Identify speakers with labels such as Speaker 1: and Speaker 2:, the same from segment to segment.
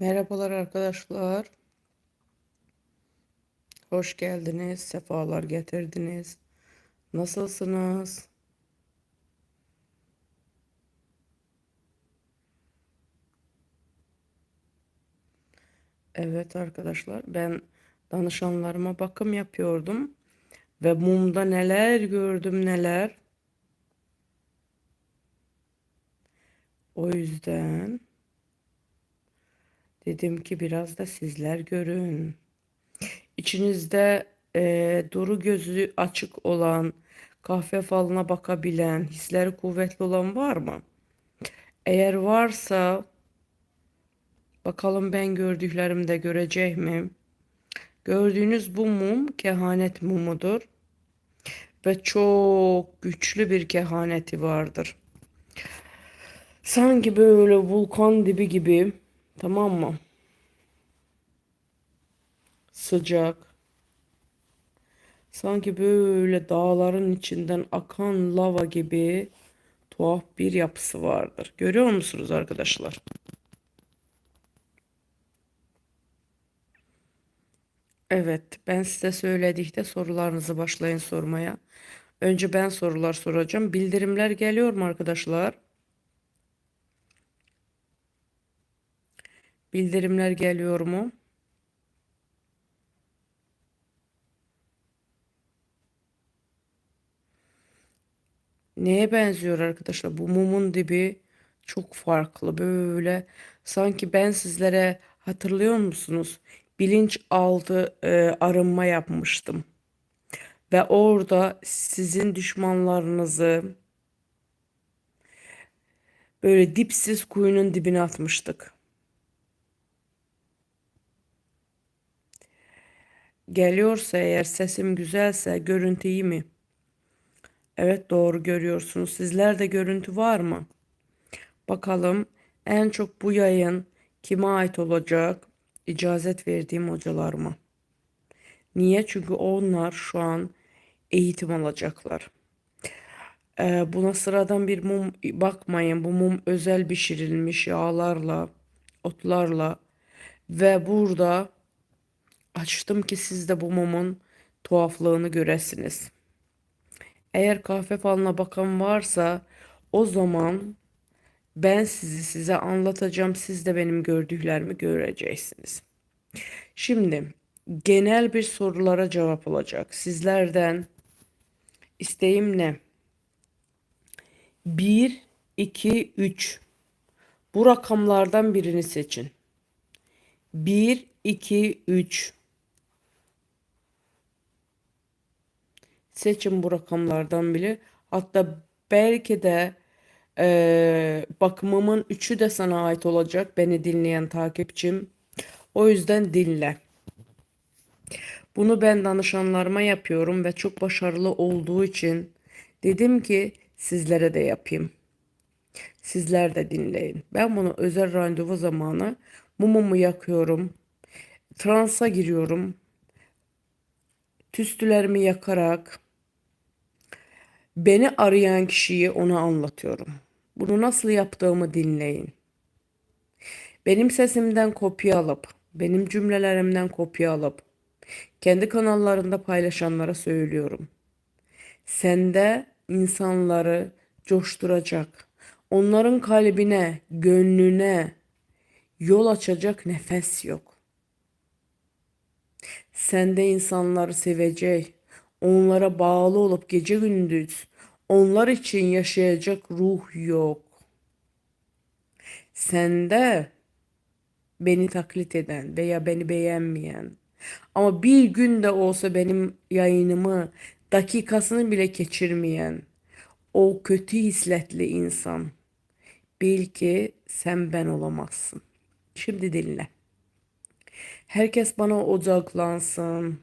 Speaker 1: Merhabalar arkadaşlar. Hoş geldiniz. Sefalar getirdiniz. Nasılsınız? Evet arkadaşlar ben danışanlarıma bakım yapıyordum. Ve mumda neler gördüm neler. O yüzden dedim ki biraz da sizler görün. İçinizde e, duru gözü açık olan, kahve falına bakabilen, hisleri kuvvetli olan var mı? Eğer varsa bakalım ben gördüklerimde görecek mi? Gördüğünüz bu mum kehanet mumudur ve çok güçlü bir kehaneti vardır. Sanki böyle vulkan dibi gibi tamam mı? Sıcak. Sanki böyle dağların içinden akan lava gibi tuhaf bir yapısı vardır. Görüyor musunuz arkadaşlar? Evet, ben size söyledikte sorularınızı başlayın sormaya. Önce ben sorular soracağım. Bildirimler geliyor mu arkadaşlar? Bildirimler geliyor mu? Neye benziyor arkadaşlar? Bu mumun dibi çok farklı. Böyle sanki ben sizlere hatırlıyor musunuz? Bilinçaltı e, arınma yapmıştım. Ve orada sizin düşmanlarınızı böyle dipsiz kuyunun dibine atmıştık. Geliyorsa eğer sesim güzelse görüntü iyi mi? Evet doğru görüyorsunuz. Sizler de görüntü var mı? Bakalım en çok bu yayın kime ait olacak? İcazet verdiğim hocalar mı? Niye? Çünkü onlar şu an eğitim alacaklar. Ee, buna sıradan bir mum bakmayın. Bu mum özel pişirilmiş yağlarla, otlarla ve burada açtım ki siz de bu mumun tuhaflığını göresiniz. Eğer kahve falına bakan varsa o zaman ben sizi size anlatacağım. Siz de benim gördüklerimi göreceksiniz. Şimdi genel bir sorulara cevap olacak. Sizlerden isteğim ne? 1, 2, 3. Bu rakamlardan birini seçin. 1, 2, 3. Seçin bu rakamlardan biri. Hatta belki de e, bakımımın üçü de sana ait olacak. Beni dinleyen takipçim. O yüzden dinle. Bunu ben danışanlarıma yapıyorum ve çok başarılı olduğu için dedim ki sizlere de yapayım. Sizler de dinleyin. Ben bunu özel randevu zamanı mumumu yakıyorum. Transa giriyorum. Tüstülerimi yakarak beni arayan kişiyi ona anlatıyorum. Bunu nasıl yaptığımı dinleyin. Benim sesimden kopya alıp, benim cümlelerimden kopya alıp kendi kanallarında paylaşanlara söylüyorum. Sende insanları coşturacak, onların kalbine, gönlüne yol açacak nefes yok. Sende insanları sevecek, onlara bağlı olup gece gündüz onlar için yaşayacak ruh yok. Sende beni taklit eden veya beni beğenmeyen ama bir gün de olsa benim yayınımı dakikasını bile geçirmeyen o kötü hisletli insan bil ki sen ben olamazsın. Şimdi dinle. Herkes bana odaklansın.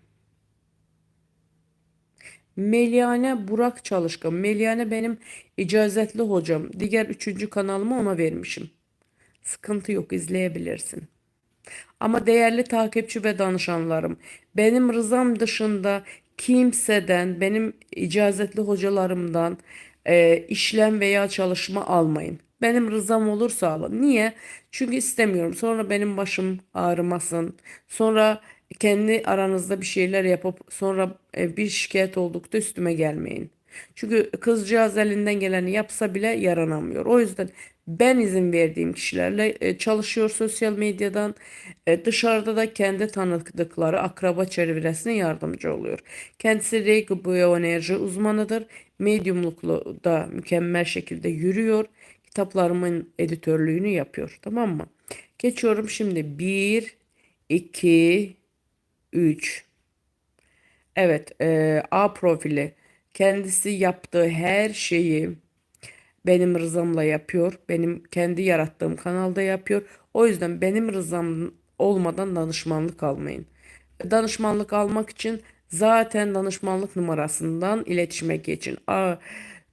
Speaker 1: Meliane Burak Çalışkan. Meliane benim icazetli hocam. Diğer üçüncü kanalımı ona vermişim. Sıkıntı yok izleyebilirsin. Ama değerli takipçi ve danışanlarım, benim rızam dışında kimseden, benim icazetli hocalarımdan e, işlem veya çalışma almayın. Benim rızam olursa alın. Niye? Çünkü istemiyorum. Sonra benim başım ağrımasın. Sonra kendi aranızda bir şeyler yapıp sonra e, bir şikayet oldukta üstüme gelmeyin. Çünkü kızcağız elinden geleni yapsa bile yaranamıyor. O yüzden ben izin verdiğim kişilerle e, çalışıyor sosyal medyadan. E, dışarıda da kendi tanıdıkları akraba çevresine yardımcı oluyor. Kendisi Reiki Biyoenerji uzmanıdır. Medyumluklu da mükemmel şekilde yürüyor. Kitaplarımın editörlüğünü yapıyor. Tamam mı? Geçiyorum şimdi. 1, 2, 3. Evet, e, A profili. Kendisi yaptığı her şeyi benim rızamla yapıyor. Benim kendi yarattığım kanalda yapıyor. O yüzden benim rızam olmadan danışmanlık almayın. Danışmanlık almak için zaten danışmanlık numarasından iletişime geçin. A,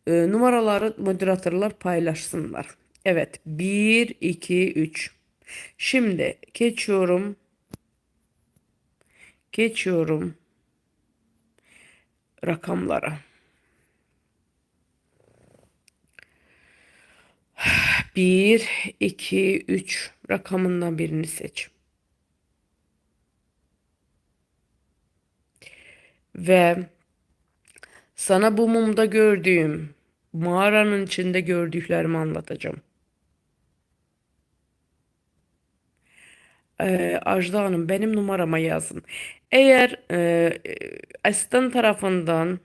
Speaker 1: e, numaraları moderatörler paylaşsınlar. Evet, 1, 2, 3. Şimdi geçiyorum. Geçiyorum rakamlara. 1, 2, 3 rakamından birini seç. Ve sana bu mumda gördüğüm, mağaranın içinde gördüklerimi anlatacağım. Ee, Ajda Hanım benim numarama yazın. Eğer e, e, asistan tarafından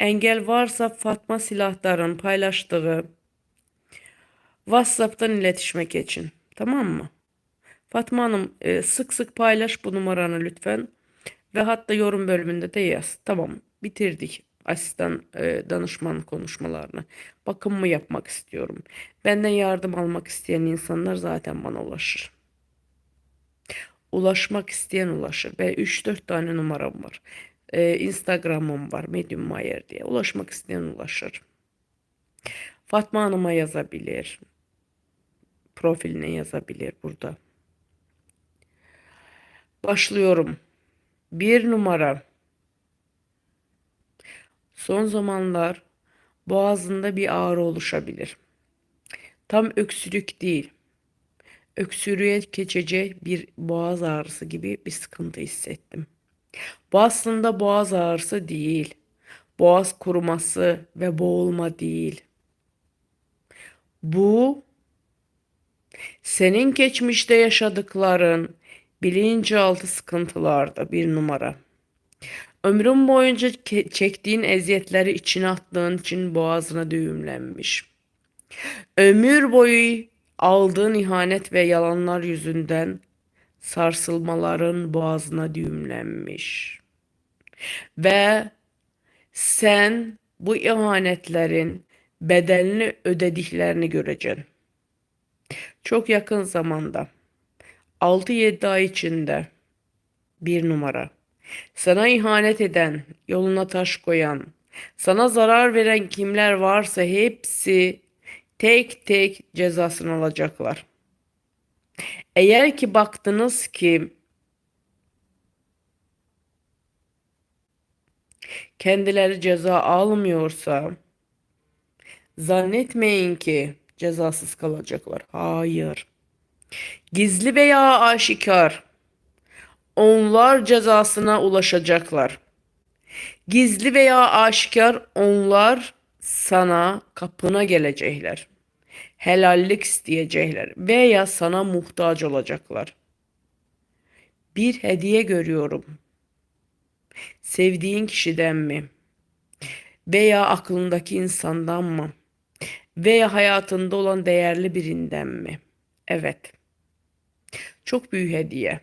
Speaker 1: engel varsa Fatma Silahdar'ın paylaştığı WhatsApp'tan iletişime geçin. Tamam mı? Fatma Hanım e, sık sık paylaş bu numaranı lütfen. Ve hatta yorum bölümünde de yaz. Tamam bitirdik asistan e, danışman konuşmalarını. Bakımımı yapmak istiyorum. Benden yardım almak isteyen insanlar zaten bana ulaşır. Ulaşmak isteyen ulaşır. Ve 3-4 tane numaram var. E, Instagram'ım var. Medium Mayer diye. Ulaşmak isteyen ulaşır. Fatma Hanım'a yazabilir. Profiline yazabilir burada. Başlıyorum. Bir numara. Son zamanlar boğazında bir ağrı oluşabilir. Tam öksürük değil. Öksürüğe geçecek bir boğaz ağrısı gibi bir sıkıntı hissettim. Bu aslında boğaz ağrısı değil. Boğaz kuruması ve boğulma değil. Bu senin geçmişte yaşadıkların bilinçaltı sıkıntılarda bir numara. Ömrün boyunca çektiğin eziyetleri içine attığın için boğazına düğümlenmiş. Ömür boyu aldığın ihanet ve yalanlar yüzünden sarsılmaların boğazına düğümlenmiş. Ve sen bu ihanetlerin bedelini ödediklerini göreceksin. Çok yakın zamanda 6-7 ay içinde bir numara. Sana ihanet eden, yoluna taş koyan, sana zarar veren kimler varsa hepsi tek tek cezasını alacaklar. Eğer ki baktınız ki kendileri ceza almıyorsa zannetmeyin ki cezasız kalacaklar. Hayır. Gizli veya aşikar onlar cezasına ulaşacaklar. Gizli veya aşikar onlar sana kapına gelecekler. Helallik isteyecekler veya sana muhtaç olacaklar. Bir hediye görüyorum. Sevdiğin kişiden mi? Veya aklındaki insandan mı? Veya hayatında olan değerli birinden mi? Evet. Çok büyük hediye.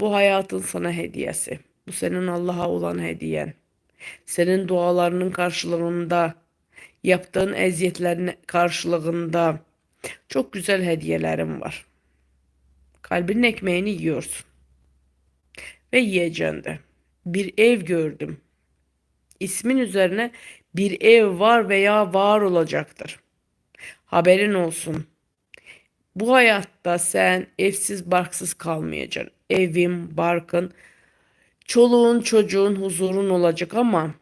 Speaker 1: Bu hayatın sana hediyesi. Bu senin Allah'a olan hediyen. Senin dualarının karşılığında, yaptığın eziyetlerin karşılığında çok güzel hediyelerim var. Kalbinin ekmeğini yiyorsun. Ve yiyeceksin de. Bir ev gördüm. İsmin üzerine bir ev var veya var olacaktır. Haberin olsun. Bu hayatta sen evsiz barksız kalmayacaksın. Evin, barkın, çoluğun, çocuğun, huzurun olacak ama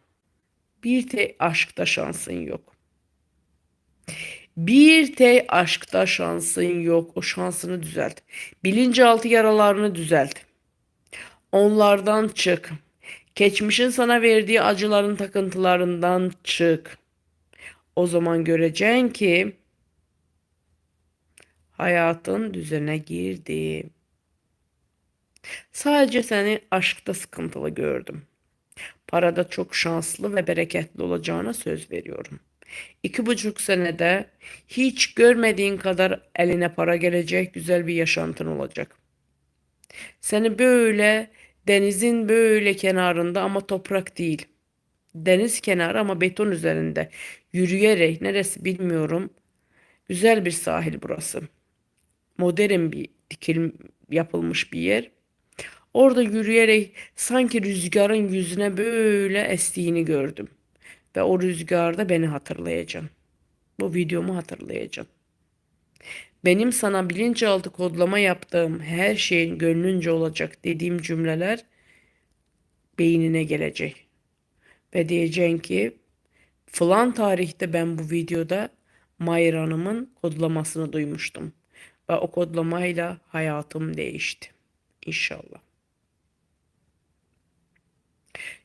Speaker 1: bir tek aşkta şansın yok. Bir tek aşkta şansın yok. O şansını düzelt. Bilinçaltı yaralarını düzelt. Onlardan çık. Geçmişin sana verdiği acıların takıntılarından çık. O zaman göreceksin ki hayatın düzene girdi. Sadece seni aşkta sıkıntılı gördüm. Parada çok şanslı ve bereketli olacağına söz veriyorum. İki buçuk senede hiç görmediğin kadar eline para gelecek, güzel bir yaşantın olacak. Seni böyle denizin böyle kenarında ama toprak değil. Deniz kenarı ama beton üzerinde yürüyerek neresi bilmiyorum. Güzel bir sahil burası. Modern bir dikil yapılmış bir yer. Orada yürüyerek sanki rüzgarın yüzüne böyle estiğini gördüm. Ve o rüzgarda beni hatırlayacağım. Bu videomu hatırlayacağım. Benim sana bilinçaltı kodlama yaptığım her şeyin gönlünce olacak dediğim cümleler beynine gelecek. Ve diyeceksin ki falan tarihte ben bu videoda Mayra Hanım'ın kodlamasını duymuştum. Ve o kodlamayla hayatım değişti. İnşallah.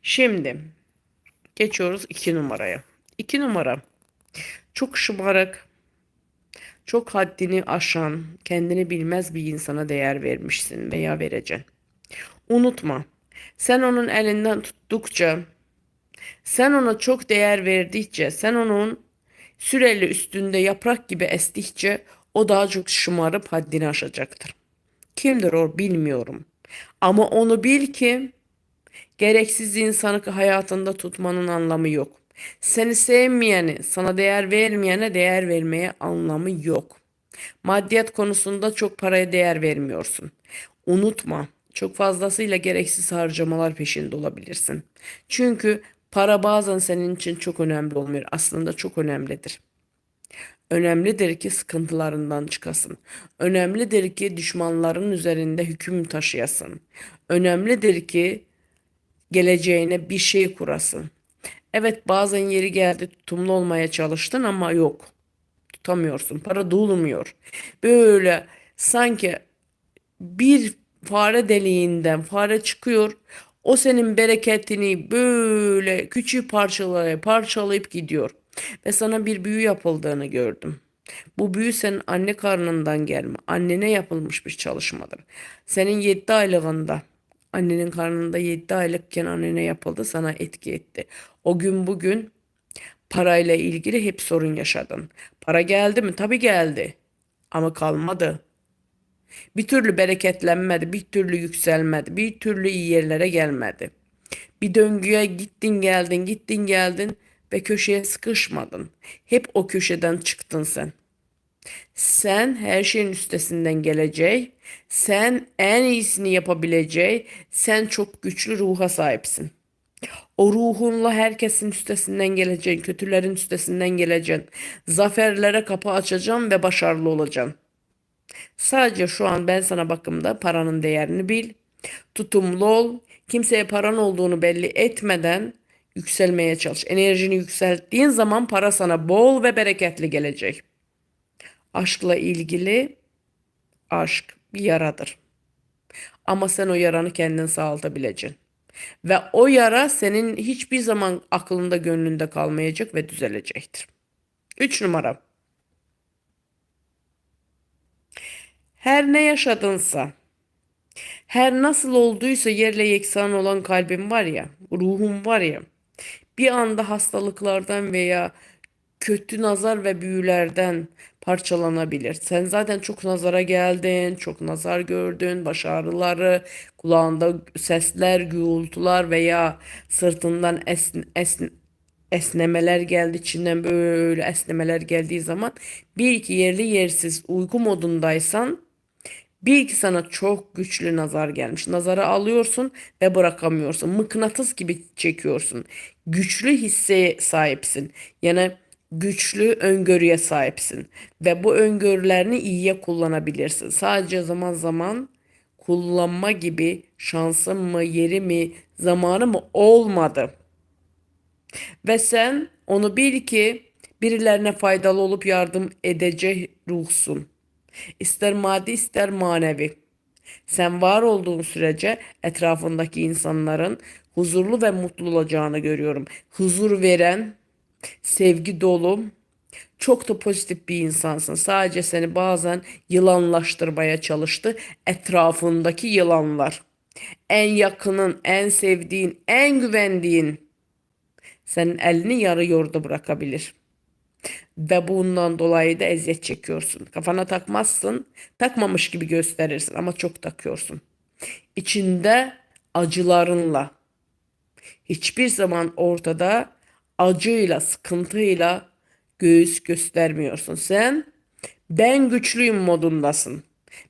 Speaker 1: Şimdi geçiyoruz iki numaraya. İki numara çok şımarık, çok haddini aşan, kendini bilmez bir insana değer vermişsin veya vereceksin. Unutma, sen onun elinden tuttukça, sen ona çok değer verdikçe, sen onun süreli üstünde yaprak gibi estikçe o daha çok şımarıp haddini aşacaktır. Kimdir o bilmiyorum. Ama onu bil ki gereksiz insanı hayatında tutmanın anlamı yok. Seni sevmeyeni, sana değer vermeyene değer vermeye anlamı yok. Maddiyat konusunda çok paraya değer vermiyorsun. Unutma, çok fazlasıyla gereksiz harcamalar peşinde olabilirsin. Çünkü para bazen senin için çok önemli olmuyor. Aslında çok önemlidir. Önemlidir ki sıkıntılarından çıkasın. Önemlidir ki düşmanların üzerinde hüküm taşıyasın. Önemlidir ki geleceğine bir şey kurasın. Evet bazen yeri geldi tutumlu olmaya çalıştın ama yok. Tutamıyorsun. Para dolmuyor. Böyle sanki bir fare deliğinden fare çıkıyor. O senin bereketini böyle küçük parçalara parçalayıp gidiyor. Ve sana bir büyü yapıldığını gördüm. Bu büyü senin anne karnından gelme. Annene yapılmış bir çalışmadır. Senin 7 aylığında annenin karnında 7 aylıkken annene yapıldı sana etki etti. O gün bugün parayla ilgili hep sorun yaşadın. Para geldi mi? Tabii geldi. Ama kalmadı. Bir türlü bereketlenmedi, bir türlü yükselmedi, bir türlü iyi yerlere gelmedi. Bir döngüye gittin geldin, gittin geldin ve köşeye sıkışmadın. Hep o köşeden çıktın sen. Sen her şeyin üstesinden gelecek. Sen en iyisini yapabilecek. Sen çok güçlü ruha sahipsin. O ruhunla herkesin üstesinden geleceksin. Kötülerin üstesinden geleceksin. Zaferlere kapı açacaksın ve başarılı olacaksın. Sadece şu an ben sana bakımda paranın değerini bil. Tutumlu ol. Kimseye paran olduğunu belli etmeden yükselmeye çalış. Enerjini yükselttiğin zaman para sana bol ve bereketli gelecek. Aşkla ilgili aşk bir yaradır. Ama sen o yaranı kendin sağaltabileceksin. Ve o yara senin hiçbir zaman aklında gönlünde kalmayacak ve düzelecektir. Üç numara. Her ne yaşadınsa, her nasıl olduysa yerle yeksan olan kalbim var ya, ruhum var ya, bir anda hastalıklardan veya kötü nazar ve büyülerden parçalanabilir. Sen zaten çok nazara geldin, çok nazar gördün, baş ağrıları, kulağında sesler, gürültüler veya sırtından esn, esn, esnemeler geldi, içinden böyle esnemeler geldiği zaman bir iki yerli yersiz uyku modundaysan Bil ki sana çok güçlü nazar gelmiş. Nazarı alıyorsun ve bırakamıyorsun. Mıknatıs gibi çekiyorsun. Güçlü hisseye sahipsin. Yani güçlü öngörüye sahipsin. Ve bu öngörülerini iyiye kullanabilirsin. Sadece zaman zaman kullanma gibi şansın mı, yeri mi, zamanı mı olmadı. Ve sen onu bil ki Birilerine faydalı olup yardım edecek ruhsun. İster maddi ister manevi. Sen var olduğun sürece etrafındaki insanların huzurlu ve mutlu olacağını görüyorum. Huzur veren, sevgi dolu, çok da pozitif bir insansın. Sadece seni bazen yılanlaştırmaya çalıştı etrafındaki yılanlar. En yakının, en sevdiğin, en güvendiğin senin elini yarı yolda bırakabilir. Ve bundan dolayı da eziyet çekiyorsun. Kafana takmazsın, takmamış gibi gösterirsin ama çok takıyorsun. İçinde acılarınla, hiçbir zaman ortada acıyla, sıkıntıyla göğüs göstermiyorsun. Sen ben güçlüyüm modundasın.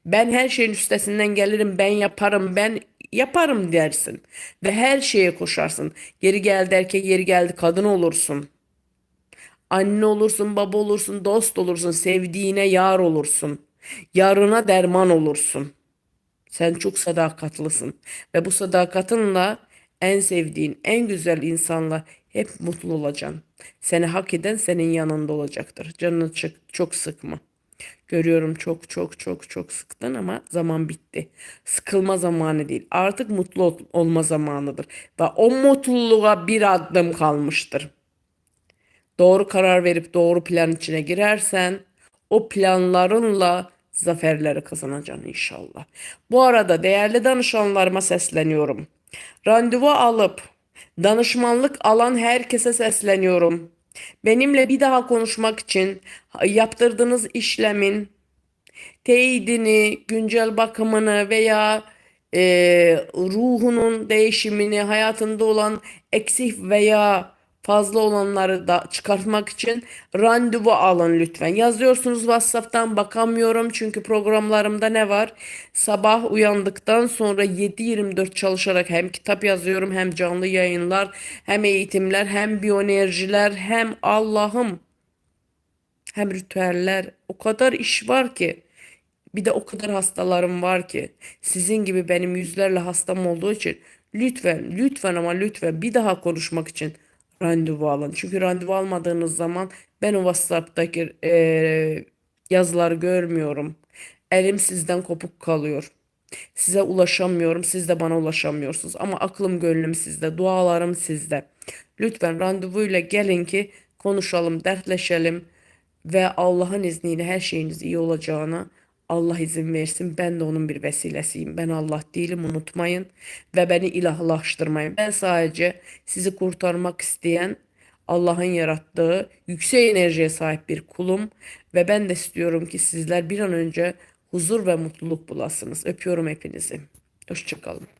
Speaker 1: Ben her şeyin üstesinden gelirim, ben yaparım, ben yaparım dersin. Ve her şeye koşarsın. Geri geldi erkek, geri geldi kadın olursun. Anne olursun, baba olursun, dost olursun, sevdiğine yar olursun. Yarına derman olursun. Sen çok sadakatlısın ve bu sadakatinle en sevdiğin, en güzel insanla hep mutlu olacaksın. Seni hak eden senin yanında olacaktır. Canını çok, çok sıkma. Görüyorum çok çok çok çok sıktın ama zaman bitti. Sıkılma zamanı değil. Artık mutlu ol- olma zamanıdır. Ve o mutluluğa bir adım kalmıştır. Doğru karar verip doğru plan içine girersen o planlarınla zaferleri kazanacaksın inşallah. Bu arada değerli danışanlarıma sesleniyorum. Randevu alıp danışmanlık alan herkese sesleniyorum. Benimle bir daha konuşmak için yaptırdığınız işlemin teyidini, güncel bakımını veya e, ruhunun değişimini, hayatında olan eksik veya fazla olanları da çıkartmak için randevu alın lütfen. Yazıyorsunuz WhatsApp'tan bakamıyorum çünkü programlarımda ne var? Sabah uyandıktan sonra 7-24 çalışarak hem kitap yazıyorum hem canlı yayınlar hem eğitimler hem biyoenerjiler hem Allah'ım hem ritüeller o kadar iş var ki. Bir de o kadar hastalarım var ki sizin gibi benim yüzlerle hastam olduğu için lütfen lütfen ama lütfen bir daha konuşmak için randevu alın. Çünkü randevu almadığınız zaman ben o WhatsApp'taki eee, yazıları görmüyorum. Elim sizden kopuk kalıyor. Size ulaşamıyorum, siz de bana ulaşamıyorsunuz. Ama aklım gönlüm sizde, dualarım sizde. Lütfen randevuyla gelin ki konuşalım, dertleşelim ve Allah'ın izniyle her şeyiniz iyi olacağına Allah izin versin. Ben de onun bir vesilesiyim. Ben Allah değilim unutmayın ve beni ilahlaştırmayın. Ben sadece sizi kurtarmak isteyen Allah'ın yarattığı yüksek enerjiye sahip bir kulum ve ben de istiyorum ki sizler bir an önce huzur ve mutluluk bulasınız. Öpüyorum hepinizi. Hoşçakalın.